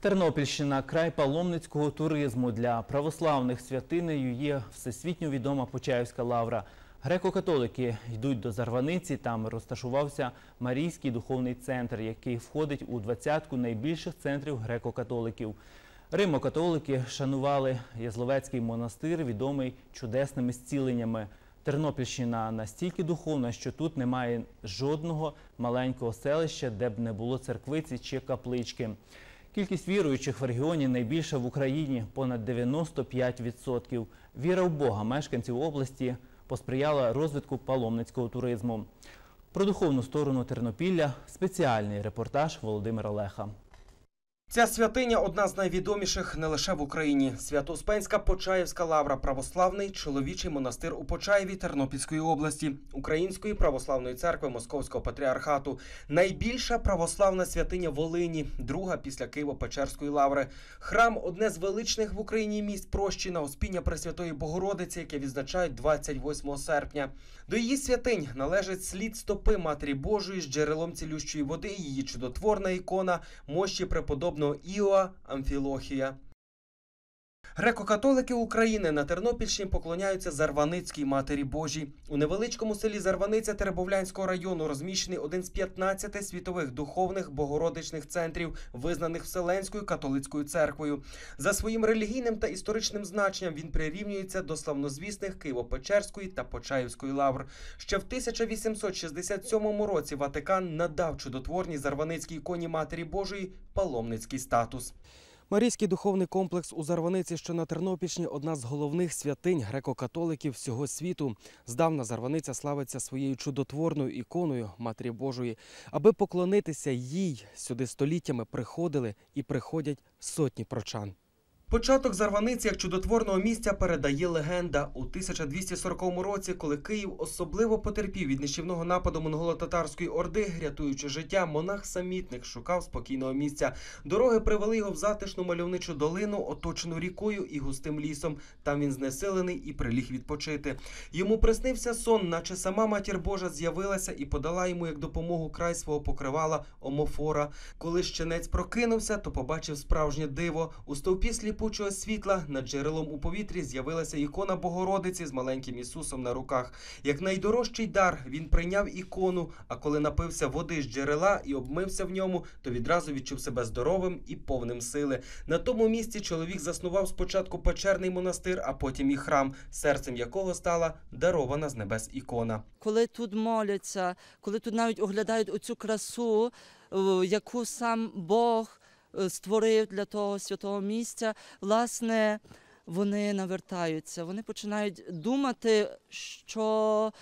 Тернопільщина край паломницького туризму для православних святинею є всесвітньо відома Почаївська лавра. Греко-католики йдуть до Зарваниці. Там розташувався Марійський духовний центр, який входить у двадцятку найбільших центрів греко-католиків. Римо-католики шанували Язловецький монастир, відомий чудесними зціленнями. Тернопільщина настільки духовна, що тут немає жодного маленького селища, де б не було церквиці чи каплички. Кількість віруючих в регіоні найбільша в Україні понад 95%. Віра в Бога мешканців області посприяла розвитку паломницького туризму. Про духовну сторону Тернопілля спеціальний репортаж Володимира Леха. Ця святиня одна з найвідоміших не лише в Україні. Свято-Успенська Почаївська лавра православний чоловічий монастир у Почаєві Тернопільської області, Української православної церкви Московського патріархату, найбільша православна святиня Волині, друга після Києво-Печерської лаври. Храм одне з величних в Україні місць прощі на Успіння Пресвятої Богородиці, яке відзначають 28 серпня. До її святинь належить слід стопи Матері Божої з джерелом цілющої води, її чудотворна ікона, мощі Απόπνο Ιωα Αμφιλόχια Греко-католики України на Тернопільщині поклоняються Зарваницькій Матері Божій. У невеличкому селі Зарваниця Теребовлянського району розміщений один з 15 світових духовних богородичних центрів, визнаних Вселенською католицькою церквою. За своїм релігійним та історичним значенням він прирівнюється до славнозвісних Києво-Печерської та Почаївської лавр. Ще в 1867 році Ватикан надав чудотворній Зарваницькій іконі Матері Божої паломницький статус. Марійський духовний комплекс у Зарваниці, що на Тернопільщині, одна з головних святинь греко-католиків всього світу. Здавна Зарваниця славиться своєю чудотворною іконою Матері Божої. Аби поклонитися їй, сюди століттями приходили і приходять сотні прочан. Початок Зарваниці як чудотворного місця передає легенда. У 1240 році, коли Київ особливо потерпів від нищівного нападу монголо-татарської орди, рятуючи життя, монах-самітник шукав спокійного місця. Дороги привели його в затишну мальовничу долину, оточену рікою і густим лісом. Там він знесилений і приліг відпочити. Йому приснився сон, наче сама матір Божа з'явилася і подала йому як допомогу край свого покривала омофора. Коли щенець прокинувся, то побачив справжнє диво. У стовпі сліпучого світла над джерелом у повітрі з'явилася ікона Богородиці з маленьким Ісусом на руках. Як найдорожчий дар він прийняв ікону. А коли напився води з джерела і обмився в ньому, то відразу відчув себе здоровим і повним сили. На тому місці чоловік заснував спочатку печерний монастир, а потім і храм, серцем якого стала дарована з небес ікона. коли тут моляться, коли тут навіть оглядають оцю красу, яку сам Бог створив для того святого місця, власне, вони навертаються, вони починають думати, що.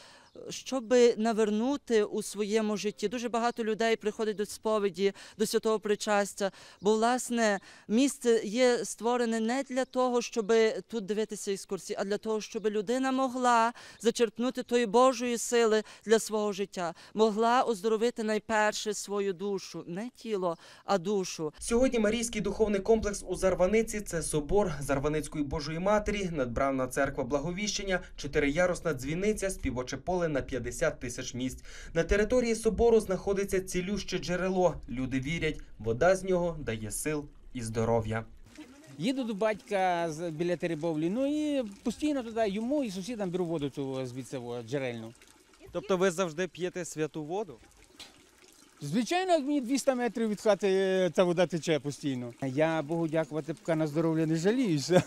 Щоб навернути у своєму житті, дуже багато людей приходить до сповіді, до святого причастя. Бо, власне, місце є створене не для того, щоб тут дивитися екскурсії, а для того, щоб людина могла зачерпнути тої Божої сили для свого життя, могла оздоровити найперше свою душу, не тіло, а душу. Сьогодні Марійський духовний комплекс у Зарваниці це собор Зарваницької Божої Матері, надбравна церква Благовіщення, чотириярусна дзвіниця, співоче поле на 50 тисяч місць. На території собору знаходиться цілюще джерело. Люди вірять, вода з нього дає сил і здоров'я. Їду до батька з- біля Теребовлі, ну і постійно туди йому і сусідам беру воду цю звідси джерельну. Тобто ви завжди п'єте святу воду? Звичайно, мені 200 метрів від хати е, ця вода тече постійно. Я Богу дякувати, поки на здоров'я не жаліюся.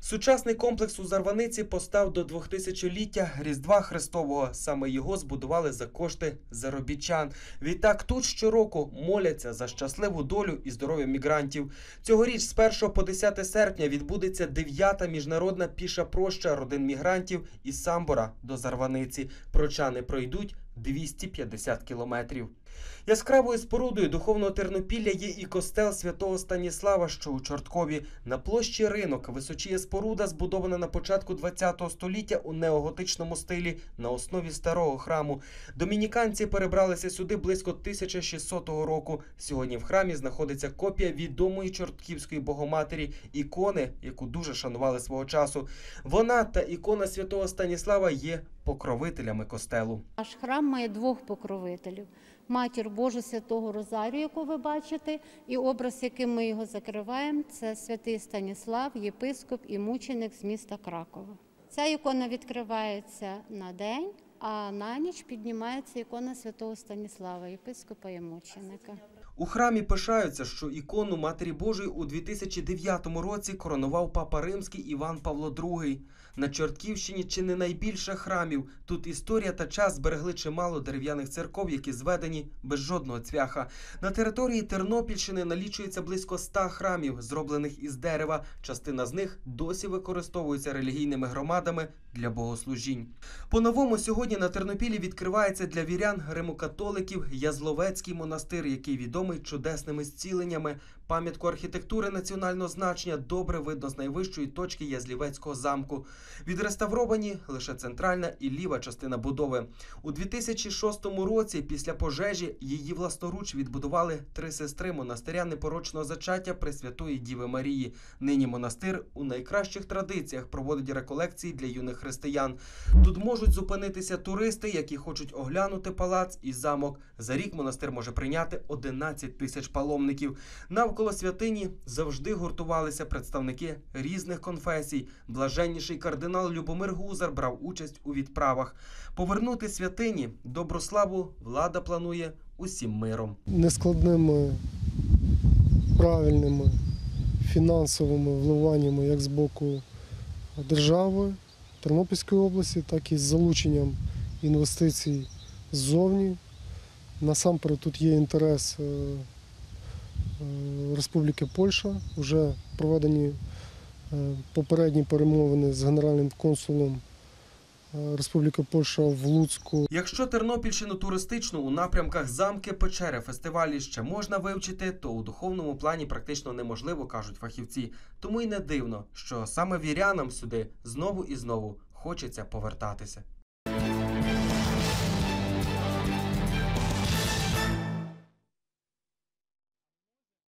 Сучасний комплекс у Зарваниці постав до 2000-ліття Різдва Христового. Саме його збудували за кошти заробітчан. Відтак тут щороку моляться за щасливу долю і здоров'я мігрантів. Цьогоріч з 1 по 10 серпня відбудеться 9-та міжнародна піша проща родин мігрантів із Самбора до Зарваниці. Прочани пройдуть 250 кілометрів. Яскравою спорудою духовного Тернопілля є і костел святого Станіслава, що у Чорткові. На площі ринок височіє споруда, збудована на початку ХХ століття у неоготичному стилі на основі старого храму. Домініканці перебралися сюди близько 1600 року. Сьогодні в храмі знаходиться копія відомої чортківської богоматері, ікони, яку дуже шанували свого часу. Вона та ікона святого Станіслава є покровителями костелу. Наш храм має двох покровителів. Матір Божу Святого Розарію, яку ви бачите, і образ, яким ми його закриваємо, це святий Станіслав, єпископ і мученик з міста Кракова. Ця ікона відкривається на день, а на ніч піднімається ікона святого Станіслава, єпископа і мученика. У храмі пишаються, що ікону Матері Божої у 2009 році коронував папа римський Іван Павло II. На Чортківщині чи не найбільше храмів. Тут історія та час зберегли чимало дерев'яних церков, які зведені без жодного цвяха. На території Тернопільщини налічується близько 100 храмів, зроблених із дерева. Частина з них досі використовується релігійними громадами для богослужінь. По-новому сьогодні на Тернопілі відкривається для вірян римокатоликів Язловецький монастир, який відомий чудесними зціленнями. Пам'ятку архітектури національного значення добре видно з найвищої точки Язлівецького замку. Відреставровані лише центральна і ліва частина будови. У 2006 році, після пожежі, її власноруч відбудували три сестри монастиря непорочного зачаття Пресвятої Діви Марії. Нині монастир у найкращих традиціях проводить реколекції для юних християн. Тут можуть зупинитися туристи, які хочуть оглянути палац і замок. За рік монастир може прийняти 11 тисяч паломників. Навколо святині завжди гуртувалися представники різних конфесій. Блаженніший кардинал Любомир Гузар брав участь у відправах. Повернути святині доброславу влада планує усім миром. нескладними, правильними фінансовими вливаннями як з боку держави Тернопільської області, так і з залученням інвестицій ззовні. Насамперед тут є інтерес е, Республіки Польща. Вже проведені е, попередні перемовини з генеральним консулом е, Республіки Польща в Луцьку. Якщо Тернопільщину туристичну у напрямках замки, печери, фестивалі ще можна вивчити, то у духовному плані практично неможливо, кажуть фахівці. Тому й не дивно, що саме вірянам сюди знову і знову хочеться повертатися.